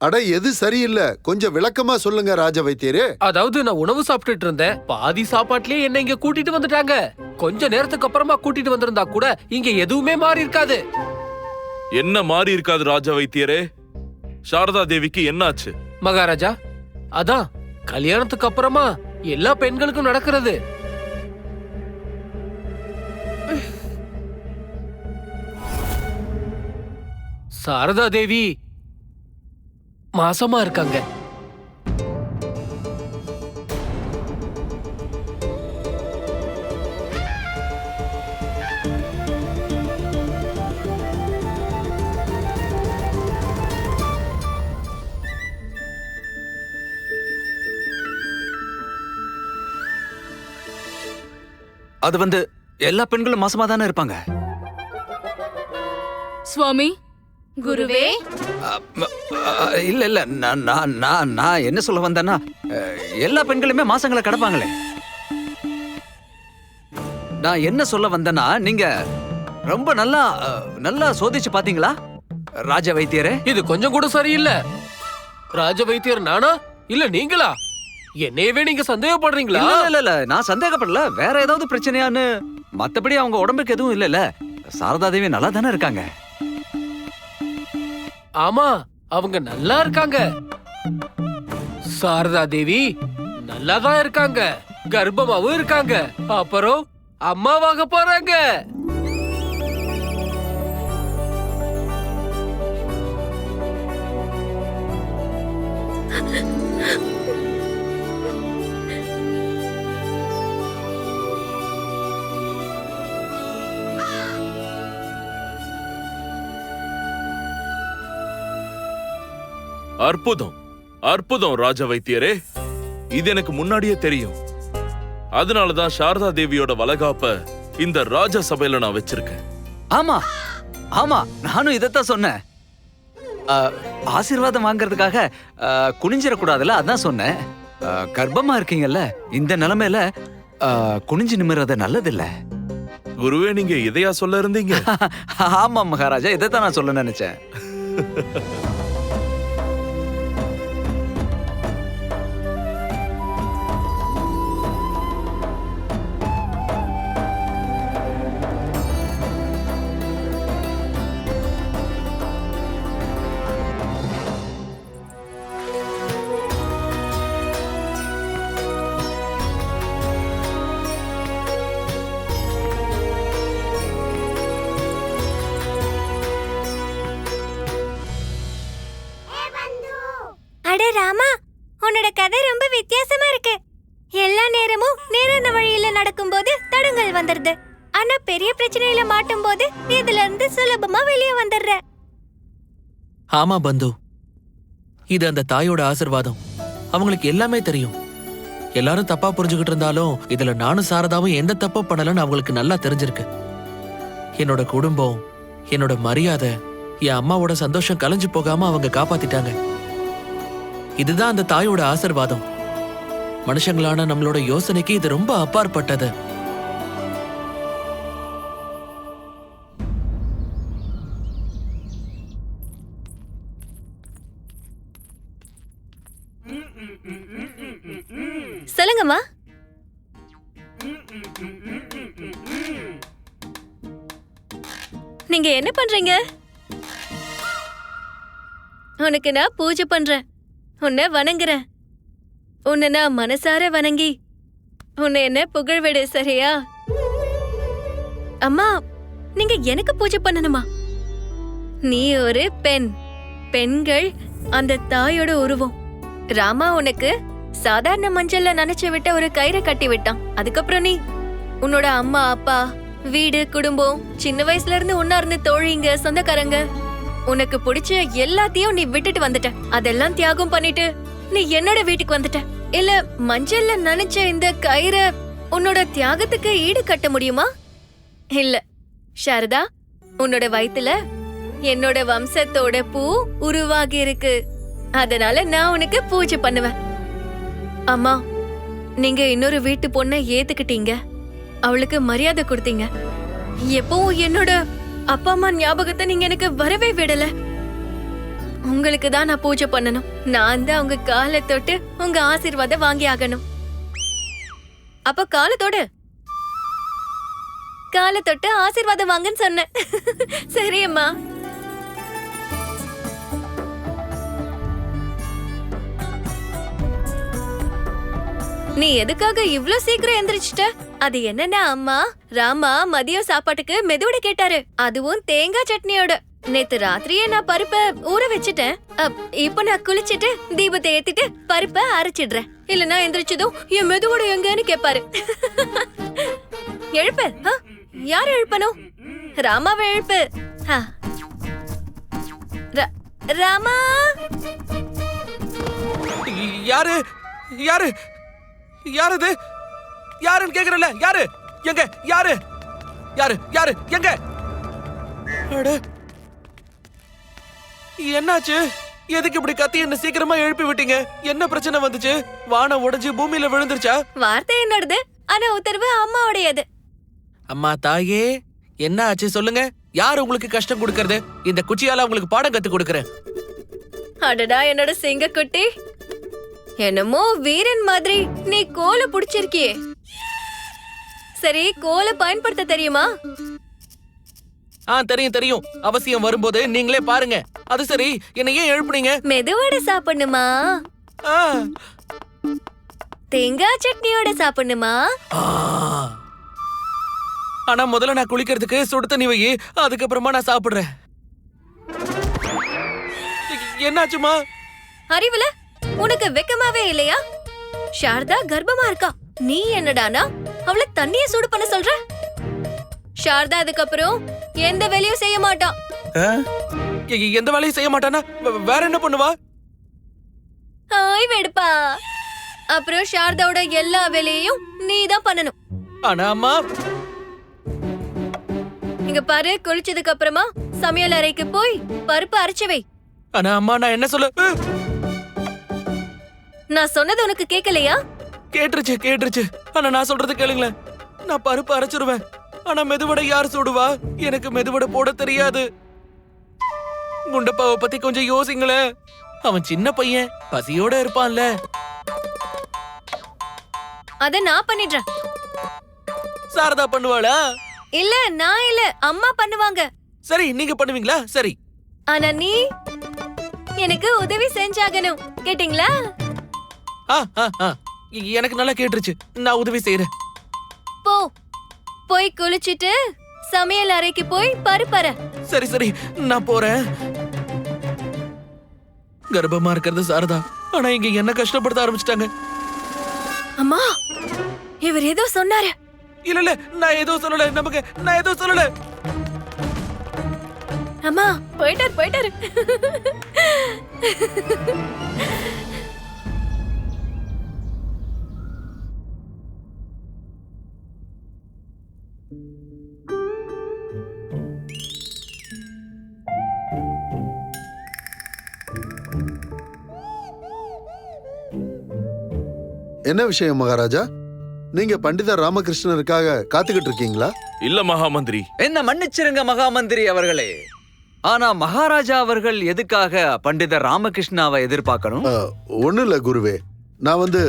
அட எது சரியில்லை? கொஞ்சம் விளக்கமா சொல்லுங்க ராஜ வைத்தியரே அதாவது நான் உணவு சாப்பிட்டுட்டு இருந்தேன். பாதி சாப்பாட்லயே என்ன இங்க கூட்டிட்டு வந்துட்டாங்க. கொஞ்ச நேரத்துக்கு அப்புறமா கூட்டிட்டு வந்திருந்தா கூட இங்க எதுவுமே மாறி இருக்காது. என்ன மாறி இருக்காது ராஜா வைத்தியரே சாரதா தேவிக்கு என்னாச்சு? மகாராஜா அதான் கல்யாணத்துக்கு அப்புறமா எல்லா பெண்களுக்கும் நடக்கிறது. சாரதா தேவி மாசமா இருக்காங்க. அது வந்து எல்லா பெண்களும் மாசமா தானே இருப்பாங்க? சுவாமி குருவே. இல்ல இல்ல நான் நான் நான் நான் என்ன சொல்ல வந்தேன்னா எல்லா பெண்களுமே மாசங்களை கடப்பாங்களே. நான் என்ன சொல்ல வந்தேன்னா நீங்க ரொம்ப நல்லா நல்லா சோதிச்சு பாத்தீங்களா? ராஜ வைத்தியரே. இது கொஞ்சம் கூட சரியில்லை. ராஜ வைத்தியர் நானா? இல்ல நீங்களா? என்னையவே நீங்க சந்தேகப்படுறீங்களா? இல்ல இல்ல இல்ல நான் சந்தேகப்படல. வேற ஏதாவது பிரச்சனையான்னு மத்தபடி அவங்க உடம்புக்கு எதுவும் இல்ல சாரதா தேவி நல்லா தானே இருக்காங்க. ஆமா அவங்க நல்லா இருக்காங்க. சாரதா தேவி நல்லா தான் இருக்காங்க. கர்ப்பமாவும் இருக்காங்க. அப்புறம் அம்மாவாக போறாங்க. அற்புதம் அற்புதம் ராஜா வைத்தியரே. இது எனக்கு முன்னாடியே தெரியும். அதனாலதான் சாரதா தேவியோட வளகாப்ப இந்த ராஜ சபையில நான் வச்சிருக்கேன். ஆமா ஆமா நானும் இதைத்தான் சொன்னேன். ஆசீர்வாதம் வாங்குறதுக்காக குனிஞ்சிடக்கூடாதுல்ல அதான் சொன்னேன். கர்ப்பமா இருக்கீங்கல்ல இந்த நிலைமையில குனிஞ்சு நிமிர்றது நல்லதில்ல. குருவே நீங்க இதையா சொல்ல இருந்தீங்க? ஆமா மகாராஜா இதைத்தான் நான் சொல்ல நினைச்சேன். நடக்கும்போது தடங்கள் வந்துருது. ஆனா பெரிய பிரச்சனையில மாட்டும் போது இதுல இருந்து சுலபமா வெளியே வந்துடுற. ஆமா பந்து. இது அந்த தாயோட ஆசிர்வாதம். அவங்களுக்கு எல்லாமே தெரியும். எல்லாரும் தப்பா புரிஞ்சுகிட்டு இருந்தாலும் இதுல நானும் சாரதாவும் எந்த தப்பு பண்ணலன்னு அவங்களுக்கு நல்லா தெரிஞ்சிருக்கு. என்னோட குடும்பம் என்னோட மரியாதை என் அம்மாவோட சந்தோஷம் கலைஞ்சு போகாம அவங்க காப்பாத்திட்டாங்க. இதுதான் அந்த தாயோட ஆசிர்வாதம். மனுஷங்களான நம்மளோட யோசனைக்கு இது ரொம்ப அப்பாற்பட்டது. சொல்லுங்கம்மா. நீங்க என்ன பண்றீங்க? உனக்கு நான் பூஜை பண்றேன். உன்னை வணங்குறேன். உன்னை நான் மனசார வணங்கி உன்னை என்ன புகழ்விடு சரியா? அம்மா நீங்க எனக்கு பூஜை பண்ணணுமா? நீ ஒரு பெண். பெண்கள் அந்த தாயோட உருவம். ராமா உனக்கு சாதாரண மஞ்சள்ல நினைச்சு விட்ட ஒரு கயிறை கட்டி விட்டான். அதுக்கப்புறம் நீ உன்னோட அம்மா அப்பா வீடு குடும்பம் சின்ன வயசுல இருந்து உன்னா இருந்து தோழிங்க சொந்தக்காரங்க உனக்கு பிடிச்ச எல்லாத்தையும் நீ விட்டுட்டு வந்துட்ட. அதெல்லாம் தியாகம் பண்ணிட்டு நீ என்னோட வீட்டுக்கு வந்துட்ட. இல்ல மஞ்சள்ல நினைச்ச இந்த கயிறை உன்னோட தியாகத்துக்கு ஈடு கட்ட முடியுமா? இல்ல சாரதா உன்னோட வயித்துல என்னோட வம்சத்தோட பூ உருவாகி இருக்கு. அதனால நான் உனக்கு பூஜை பண்ணுவேன். அம்மா நீங்க இன்னொரு வீட்டு பொண்ணை ஏத்துக்கிட்டீங்க. அவளுக்கு மரியாதை கொடுத்தீங்க. எப்பவும் என்னோட அப்பா அம்மா ஞாபகத்தை நீங்க எனக்கு வரவே விடல. உங்களுக்கு தான் நான் பூஜை பண்ணணும். நான் தான் உங்க காலை தொட்டு உங்க ஆசீர்வாதம் வாங்கி ஆகணும். அப்ப காலை தொடு. காலை தொட்டு ஆசீர்வாதம் வாங்கன்னு சொன்னேன். சரியம்மா நீ எதுக்காக இவ்ளோ சீக்கிரம் எந்திரிச்சிட்ட? அது என்னன்னா அம்மா ராமா மதியம் சாப்பாட்டுக்கு மெதுவிட கேட்டாரு. அதுவும் தேங்காய் சட்னியோட. நேத்து ராத்திரியே நான் பருப்பை ஊற வச்சுட்டேன். அப், இப்போ நான் குளிச்சிட்டு தீபத்தை ஏத்திட்டு பருப்பை அரைச்சிடுறேன். இல்லனா எந்திரிச்சதும் என் மெதுவோட எங்கன்னு கேப்பாரு. எழுப்பு யார் எழுப்பணும் ராமாவை எழுப்பு. ராமா? யாரு? யாரு? யாரு இது? யாருன்னு கேக்குறல யாரு? எங்க யாரு? யாரு யாரு? எங்க? அட. என்னாச்சு? எதுக்கு இப்படி கத்தி என்ன சீக்கிரமா எழுப்பி விட்டீங்க? என்ன பிரச்சனை வந்துச்சு? வானம் உடைஞ்சு பூமியில விழுந்துருச்சா? வார்த்தை என்னோடது? ஆனா உத்தரவு அம்மாவுடையது. அம்மா தாயே என்ன ஆச்சு சொல்லுங்க. யார் உங்களுக்கு கஷ்டம் கொடுக்கறது? இந்த குச்சியால உங்களுக்கு பாடம் கத்து கொடுக்கறேன். அடடா என்னோட சிங்கக்குட்டி. என்னமோ வீரன் மாதிரி. நீ கோலை புடிச்சிருக்கியே. சரி கோலை பயன்படுத்த தெரியுமா? ஆ தெரியும் தெரியும். அவசியம் வரும்போது நீங்களே பாருங்க. அது சரி என்ன ஏன் எழுப்புனீங்க? மெதுவடை சாப்பிடணுமா? ஆ. தேங்காய் சட்னியோட சாப்பிடணுமா? ஆ. ஆனா முதல்ல நான் குளிக்கிறதுக்கு சுடு தண்ணி வை. அதுக்கப்புறமா நான் சாப்பிடுறேன். என்னாச்சுமா? அறிவுல? உனக்கு வெக்கமாவே இல்லையா? சாரதா கர்ப்பமா இருக்கா? நீ என்னடானா? அவள தண்ணிய சூடு பண்ண சொல்ற? சாரதா அதுக்கப்புறம்? எந்த வேலையும் செய்ய மாட்டான். எந்த வேலையும் செய்ய மாட்டானா? வேற என்ன பண்ணுவா? ஆய் வெடுப்பா. அப்புறம் சாரதாவோட எல்லா வேலையையும் நீ தான் பண்ணணும். ஆனா அம்மா? இங்க பாரு குளிச்சதுக்கு அப்புறமா சமையல் அறைக்கு போய் பருப்பு அரைச்சு வை. ஆனா அம்மா நான் என்ன சொல்ல நான் சொன்னது உனக்கு கேட்கலையா? கேட்டுருச்சு கேட்டுருச்சு. ஆனா நான் சொல்றது கேளுங்களேன். நான் பருப்பு அரைச்சிருவேன். ஆனா மெதுவடை யார் சுடுவா? எனக்கு மெதுவடை போட தெரியாது. குண்டப்பாவை பத்தி கொஞ்சம் யோசிங்களேன் அவன் சின்ன பையன் பசியோட இருப்பான்ல. அத நான் பண்ணிடுறேன். சாரதா பண்ணுவாளா? இல்ல நான் இல்ல அம்மா பண்ணுவாங்க. சரி நீங்க பண்ணுவீங்களா? சரி. ஆனா நீ எனக்கு உதவி செஞ்சாகணும். கேட்டிங்களா? ஆ ஆ ஆ. எ- எனக்கு நல்லா கேட்டுருச்சு. நான் உதவி செய்யறேன் போ. போய் குளிச்சிட்டு சமையல் அறைக்கு போய் பருப்பற. சரி சரி நான் போறேன். கர்ப்பமா இருக்கிறது சாரதா. ஆனா இங்க என்ன கஷ்டப்படுத்த ஆரம்பிச்சிட்டாங்க? அம்மா இவர் ஏதோ சொன்னாரு. இல்ல இல்ல நான் ஏதோ சொல்லல. நமக்கு நான் ஏதோ சொல்லல. அம்மா போயிட்டாரு போயிட்டாரு. என்ன விஷயம் மகாராஜா? நீங்க பண்டிதர் ராமகிருஷ்ணருக்காக காத்துக்கிட்டு இருக்கீங்களா இல்ல மகாமந்திரி. என்ன மன்னிச்சிருங்க மகாமந்திரி அவர்களே. ஆனா மகாராஜா அவர்கள் எதுக்காக பண்டிதர் ராமகிருஷ்ணாவை எதிர்பார்க்கணும்? ஒன்றும் இல்லை குருவே. நான் வந்து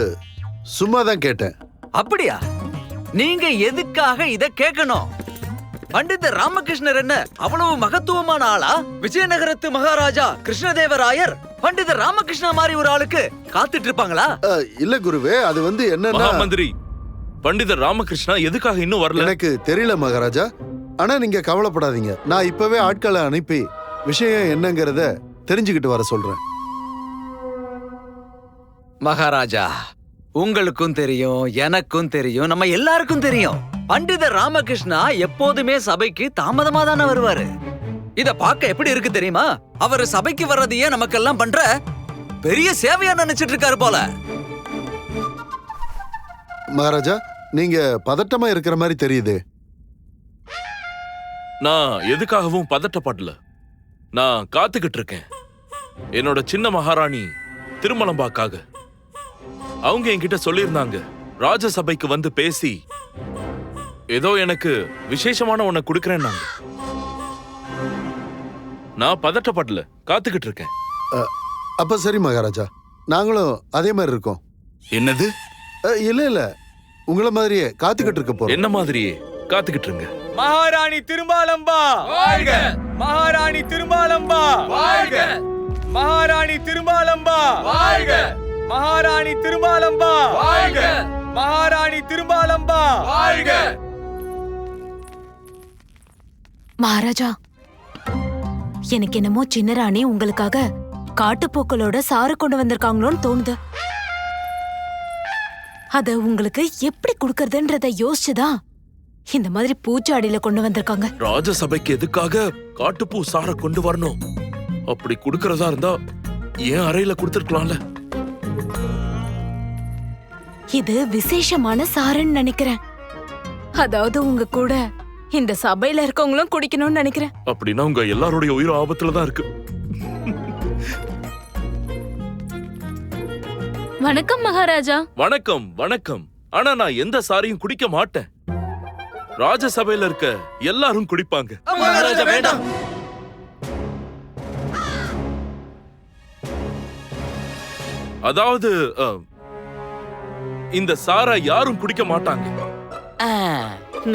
சும்மா தான் கேட்டேன். அப்படியா? நீங்க எதுக்காக இத கேட்கணும்? பண்டிதர் ராமகிருஷ்ணர் என்ன அவ்வளவு மகத்துவமான ஆளா? விஜயநகரத்து மகாராஜா கிருஷ்ணதேவராயர்? பண்டிதர் ராமகிருஷ்ணா மாதிரி ஒரு ஆளுக்கு காத்துட்டு இருப்பாங்களா? அஹ், இல்ல குருவே அது வந்து என்னன்னா மகாமந்திரி பண்டிதர் ராமகிருஷ்ணா எதுக்காக இன்னும் வரல? எனக்கு தெரியல மகாராஜா. ஆனா நீங்க கவலைப்படாதீங்க. நான் இப்பவே ஆட்களை அனுப்பி விஷயம் என்னங்கறத தெரிஞ்சுக்கிட்டு வர சொல்றேன். மகாராஜா உங்களுக்கும் தெரியும் எனக்கும் தெரியும் நம்ம எல்லாருக்கும் தெரியும். பண்டிதர் ராமகிருஷ்ணா எப்போதுமே சபைக்கு தாமதமா தானே வருவாரு. இத பார்க்க எப்படி இருக்கு தெரியுமா? அவர் சபைக்கு வர்றதையே நமக்கெல்லாம் பண்ற பெரிய சேவையா நினைச்சிட்டு இருக்காரு போல. மகாராஜா நீங்க பதட்டமா இருக்கிற மாதிரி தெரியுது. நான் எதுக்காகவும் பதட்டப்படல. நான் காத்துக்கிட்டு இருக்கேன். என்னோட சின்ன மகாராணி திருமலம்பாக்காக. அவங்க என்கிட்ட சொல்லியிருந்தாங்க. ராஜசபைக்கு வந்து பேசி ஏதோ எனக்கு விசேஷமான ஒன்ன கொடுக்கறேன்னாங்க. நான் பதட்டப்படல. காத்துக்கிட்டு இருக்கேன். அப்ப சரி மகாராஜா. நாங்களும் அதே மாதிரி இருக்கோம். என்னது? இல்ல இல்ல. உங்கள மாதிரியே காத்துக்கிட்டு இருக்க போறோம். என்ன மாதிரியே? காத்துக்கிட்டு இருங்க. மகாராணி திருமாலம்பா வாழ்க! மகாராணி திருமாலம்பா வாழ்க! மகாராணி திருமாலம்பா வாழ்க! மகாராணி திருமாலம்பா வாழ்க! மகாராணி திருமாலம்பா வாழ்க! மகாராஜா எனக்கு என்னமோ சின்ன ராணி உங்களுக்காக காட்டுப்போக்களோட சாறு கொண்டு வந்திருக்காங்களோன்னு தோணுது. அத உங்களுக்கு எப்படி குடுக்கறதுன்றத யோசிச்சுதான் இந்த மாதிரி பூச்சாடியில கொண்டு வந்திருக்காங்க. ராஜசபைக்கு எதுக்காக காட்டுப்பூ சார கொண்டு வரணும்? அப்படி குடுக்கறதா இருந்தா ஏன் அறையில கொடுத்துருக்கலாம்ல? இது விசேஷமான சாறுன்னு நினைக்கிறேன். அதாவது உங்க கூட இந்த சபையில இருக்கவங்களும் குடிக்கணும்னு நினைக்கிறேன். அப்படின்னா உங்க எல்லாருடைய உயிர் ஆபத்துல தான் இருக்கு. வணக்கம் மகாராஜா. வணக்கம் வணக்கம். ஆனா நான் எந்த சாரையும் குடிக்க மாட்டேன். ராஜசபையில இருக்க எல்லாரும் குடிப்பாங்க. மகாராஜா வேண்டாம். அதாவது அஹ், இந்த சாரை யாரும் குடிக்க மாட்டாங்க.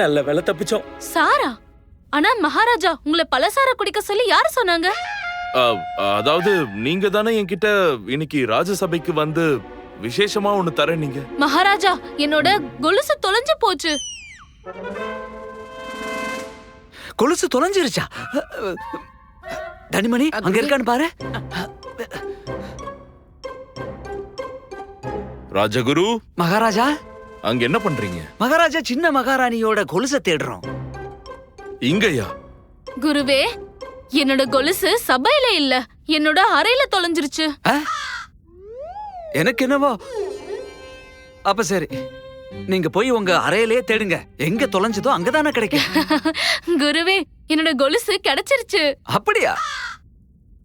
நல்ல வேலை தப்பிச்சோம். சாரா ஆனா மகாராஜா உங்களை பலசார குடிக்க சொல்லி யாரு சொன்னாங்க? அதாவது நீங்க தானே என்கிட்ட இன்னைக்கு ராஜசபைக்கு வந்து விசேஷமா ஒண்ணு தரேன் நீங்க. மகாராஜா என்னோட கொலுசு தொலைஞ்சு போச்சு. கொலுசு தொலைஞ்சிருச்சா? தனிமணி அங்க இருக்கான்னு பாரு. ராஜகுரு? மகாராஜா? அங்க என்ன பண்றீங்க? மகாராஜா சின்ன மகாராணியோட கொலுசை தேடுறோம். இங்கயா? குருவே என்னோட கொலுசு சபையில இல்ல. என்னோட அறையில தொலைஞ்சிருச்சு. எனக்கு என்னவோ? அப்ப சரி. நீங்க போய் உங்க அறையிலே தேடுங்க. எங்க தொலைஞ்சதோ அங்கதானே கிடைக்கும். குருவே என்னோட கொலுசு கிடைச்சிருச்சு. அப்படியா?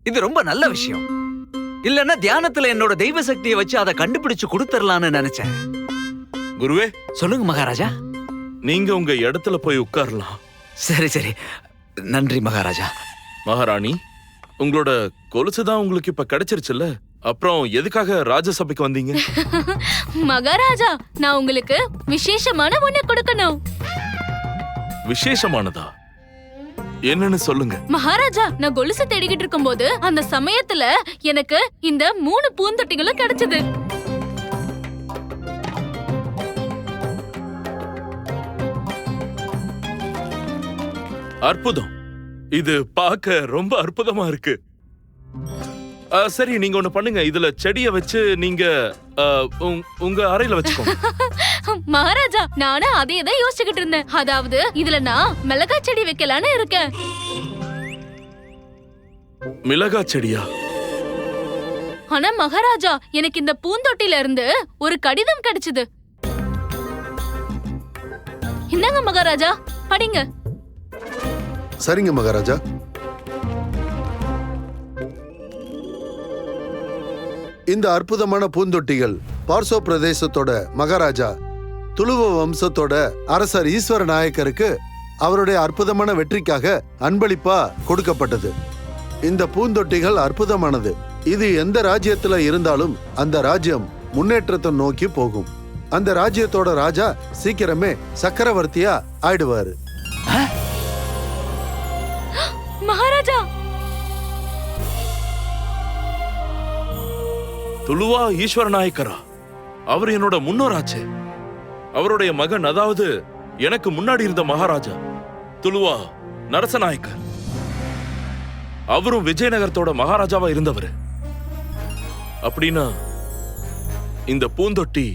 இது ரொம்ப நல்ல விஷயம். இல்லன்னா தியானத்துல என்னோட தெய்வ சக்தியை வச்சு அதை கண்டுபிடிச்சு கொடுத்துடலான்னு நினைச்சேன். குருவே. சொல்லுங்க மகாராஜா. நீங்க உங்க இடத்துல போய் உட்காரலாம். சரி சரி. நன்றி மகாராஜா. மகாராணி உங்களோட கொலுசு தான் உங்களுக்கு இப்ப கிடைச்சிருச்சுல்ல? அப்புறம் எதுக்காக ராஜசபைக்கு வந்தீங்க? மகாராஜா நான் உங்களுக்கு விசேஷமான ஒண்ணு கொடுக்கணும். விசேஷமானதா? என்னன்னு சொல்லுங்க. மகாராஜா நான் கொலுசு தேடிக்கிட்டு இருக்கும்போது அந்த சமயத்துல எனக்கு இந்த மூணு பூந்தொட்டிகளும் கிடைச்சது. அற்புதம். இது பார்க்க ரொம்ப அற்புதமா இருக்கு. சரி நீங்க ஒண்ணு பண்ணுங்க. இதுல செடிய வச்சு நீங்க உங்க அறையில வச்சுக்கோங்க. மகாராஜா நானும் அதே தான் யோசிச்சுக்கிட்டு இருந்தேன். அதாவது இதுல நான் மிளகாய் செடி வைக்கலான்னு இருக்கேன். மிளகா செடியா? ஆனா மகாராஜா எனக்கு இந்த பூந்தொட்டில இருந்து ஒரு கடிதம் கிடைச்சது. இந்தாங்க மகாராஜா படிங்க. சரிங்க மகாராஜா. இந்த அற்புதமான பூந்தொட்டிகள் பார்சோ பிரதேசத்தோட மகாராஜா துளுவ வம்சத்தோட அரசர் ஈஸ்வர நாயக்கருக்கு அவருடைய அற்புதமான வெற்றிக்காக அன்பளிப்பா கொடுக்கப்பட்டது. இந்த பூந்தொட்டிகள் அற்புதமானது. இது எந்த ராஜ்யத்துல இருந்தாலும் அந்த ராஜ்யம் முன்னேற்றத்தை நோக்கி போகும். அந்த ராஜ்யத்தோட ராஜா சீக்கிரமே சக்கரவர்த்தியா ஆயிடுவாரு. துளுவா ஈஸ்வர நாயக்கரா அவர் என்னோட முன்னோராச்சே. அவருடைய மகன் அதாவது எனக்கு முன்னாடி இருந்த மகாராஜா துளுவா நரசநாயக்கர். அவரும் விஜயநகரத்தோட மகாராஜாவா இருந்தவர். அப்படின்னா இந்த பூந்தொட்டி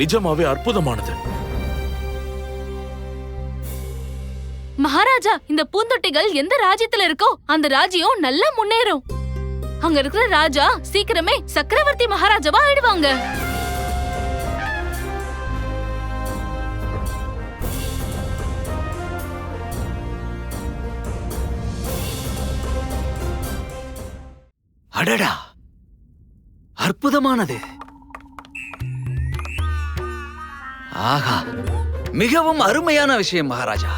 நிஜமாவே அற்புதமானது. மகாராஜா இந்த பூந்தொட்டிகள் எந்த ராஜ்யத்துல இருக்கோ அந்த ராஜ்யம் நல்லா முன்னேறும். அங்க இருக்கிற ராஜா சீக்கிரமே சக்கரவர்த்தி மகாராஜாவா ஆயிடுவாங்க. அடடா! அற்புதமானது. ஆஹா மிகவும் அருமையான விஷயம் மகாராஜா.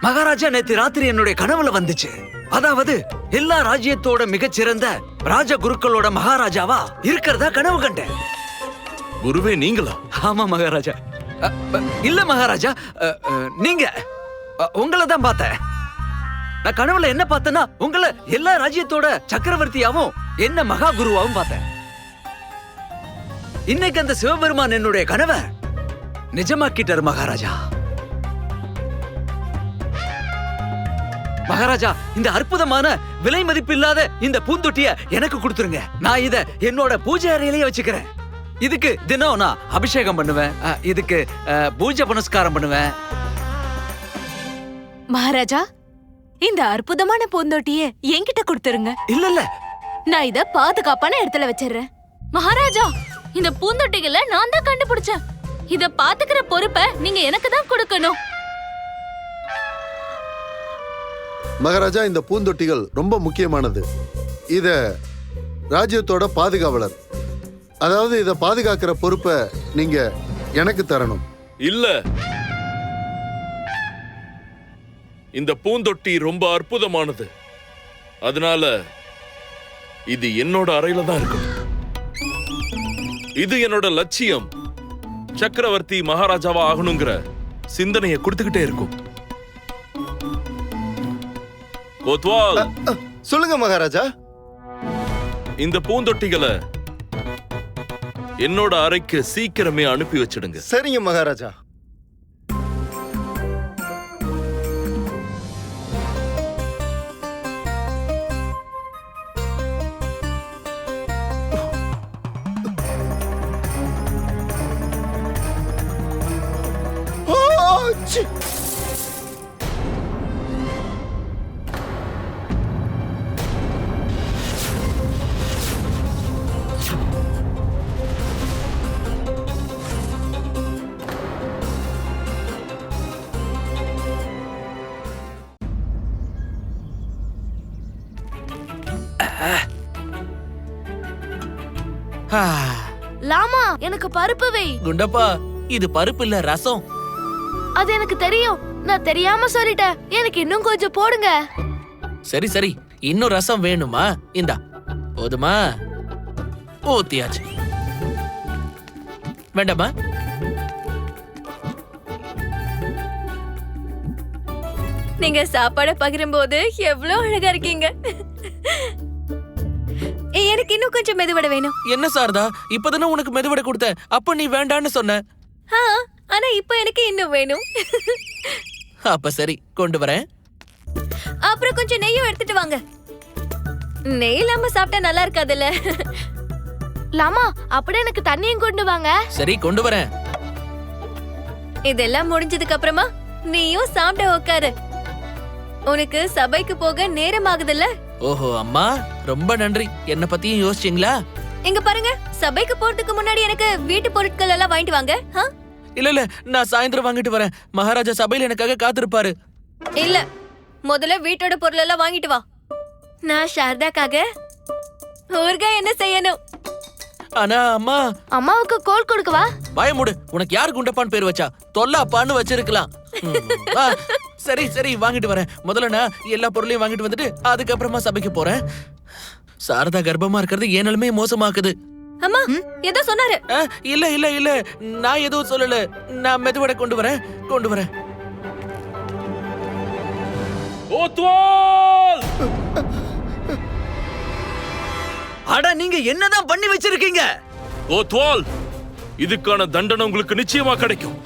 மகாராஜா நேத்து ராத்திரி என்னுடைய கனவுல வந்துச்சு. அதாவது எல்லா ராஜ்யத்தோட மிகச்சிறந்த ராஜ குருக்களோட மகாராஜாவா இருக்கிறதா கனவு கண்டேன். குருவே நீங்களா? ஆமா மகாராஜா. இல்ல மகாராஜா. நீங்க. உங்களை தான் பார்த்தேன். நான் கனவுல என்ன பார்த்தேன்னா உங்களை எல்லா ராஜ்யத்தோட சக்கரவர்த்தியாவும் என்ன மகா குருவாவும் பார்த்தேன். இன்னைக்கு அந்த சிவபெருமான் என்னுடைய கனவை நிஜமாக்கிட்டாரு மகாராஜா. மகாராஜா இந்த அற்புதமான விலை மதிப்பில்லாத இந்த பூந்தொட்டிய எனக்கு கொடுத்துருங்க. நான் இத என்னோட பூஜை அறையிலேயே வச்சுக்கிறேன். இதுக்கு தினம் நான் அபிஷேகம் பண்ணுவேன். இதுக்கு பூஜை புனஸ்காரம் பண்ணுவேன். மகாராஜா இந்த அற்புதமான பூந்தொட்டிய என்கிட்ட கொடுத்துருங்க. இல்ல இல்ல. நான் இத பாதுகாப்பான இடத்துல வச்சிடுறேன். மகாராஜா இந்த பூந்தொட்டிகளை நான் தான் கண்டுபிடிச்சேன். இத பாத்துக்கிற பொறுப்பை நீங்க எனக்கு தான் கொடுக்கணும். மகாராஜா இந்த பூந்தொட்டிகள் ரொம்ப முக்கியமானது. இத ராஜ்யத்தோட பாதுகாவலர் அதாவது இதை பாதுகாக்கிற பொறுப்பை நீங்க எனக்கு தரணும். இல்ல. இந்த பூந்தொட்டி ரொம்ப அற்புதமானது. அதனால இது என்னோட அறையில தான் இருக்கும் இது என்னோட லட்சியம். சக்கரவர்த்தி மகாராஜாவா ஆகணுங்கிற சிந்தனையை கொடுத்துக்கிட்டே இருக்கும். கோத்வால். சொல்லுங்க மகாராஜா. இந்த பூந்தொட்டிகளை என்னோட அறைக்கு சீக்கிரமே அனுப்பி வச்சிடுங்க. சரிங்க மகாராஜா. லாமா எனக்கு பருப்பு வை. குண்டப்பா இது பருப்பு இல்ல ரசம். அது எனக்கு தெரியும். நான் தெரியாம சொல்லிட்டேன். எனக்கு இன்னும் கொஞ்சம் போடுங்க. சரி சரி. இன்னும் ரசம் வேணுமா? இந்தா. போதுமா? ஊத்தியாச்சு. வேண்டாமா? நீங்க சாப்பாட பகிரும்போது எவ்வளவு அழகா இருக்கீங்க. எனக்கு இன்னும் கொஞ்சம் மெதுவடை வேணும். என்ன சாரதா? இப்பதானே உனக்கு மெதுவடை கொடுத்தேன் அப்ப நீ வேண்டான்னு சொன்ன. ஆ, ஆனா இப்போ எனக்கு இன்னும் வேணும். அப்ப சரி கொண்டு வரேன். அப்புறம் கொஞ்சம் நெய்யும் எடுத்துட்டு வாங்க. நெய் இல்லாம சாப்பிட்டா நல்லா இருக்காதுல்ல. லாமா அப்படியே எனக்கு தண்ணியும் கொண்டு வாங்க. சரி கொண்டு வரேன். இதெல்லாம் முடிஞ்சதுக்கு அப்புறமா நீயும் சாப்பிட உட்காரு உனக்கு சபைக்கு போக நேரம் ஆகுதுல்ல? ஓஹோ அம்மா ரொம்ப நன்றி. என்ன பத்தியும் யோசிச்சீங்களா? இங்க பாருங்க சபைக்கு போறதுக்கு முன்னாடி எனக்கு வீட்டு பொருட்கள் எல்லாம் வாங்கிட்டு வாங்க ஆ? இல்ல இல்ல நான் சாயந்தரம் வாங்கிட்டு வரேன். மகாராஜா சபையில எனக்காக காத்திருப்பாரு. இல்ல முதல்ல வீட்டோட பொருள் எல்லாம் வாங்கிட்டு வா. நான் சாரதாக்காக ஊர்கா என்ன செய்யணும்? ஆனா அம்மா. அம்மாவுக்கு கோல் கொடுக்கவா? பயமுடு உனக்கு யார் குண்டப்பான் பேர் வச்சா? தொல்லாப்பான்னு வச்சிருக்கலாம். ம், ஆ, சரி சரி வாங்கிட்டு வரேன். முதல்ல நான் எல்லா பொருளையும் வாங்கிட்டு வந்துட்டு அதுக்கப்புறமா சபைக்கு போறேன். சாரதா கர்ப்பமா இருக்கிறது என் நிலைமையை மோசமாக்குது. அம்மா ஏதோ சொன்னாரு. ஆ, இல்ல இல்ல இல்ல. நான் எதுவும் சொல்லல. நான் மெதுவடை கொண்டு வரேன் கொண்டு வரேன். அட நீங்க என்னதான் பண்ணி வச்சிருக்கீங்க? கோத்வால் இதுக்கான தண்டனை உங்களுக்கு நிச்சயமா கிடைக்கும்.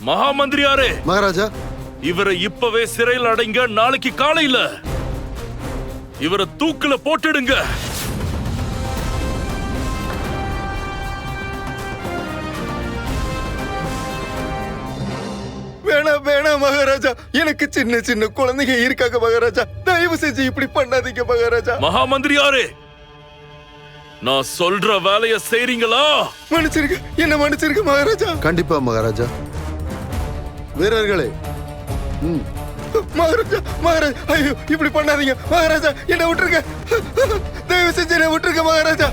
மகாமந்திரியாரே! மகாராஜா! இவரை இப்பவே சிறையில் அடைங்க நாளைக்கு காலையில! இவரை தூக்குல போட்டுடுங்க! வேணாம் வேணாம் மகாராஜா! எனக்கு சின்ன சின்ன குழந்தைங்க இருக்காங்க மகாராஜா! தயவு செஞ்சு இப்படி பண்ணாதீங்க மகாராஜா! மகாமந்திரியாரே! நான் சொல்ற வேலைய செய்றீங்களா? மன்னிச்சிருக்க என்ன மன்னிச்சிருக்க மகாராஜா! கண்டிப்பா மகாராஜா. வீரர்களே. மகாராஜா மகாராஜா ஐயோ இப்படி பண்ணாதீங்க. மகாராஜா என்ன விட்டுருங்க. தயவு செஞ்சு என்ன விட்டுருங்க மகாராஜா.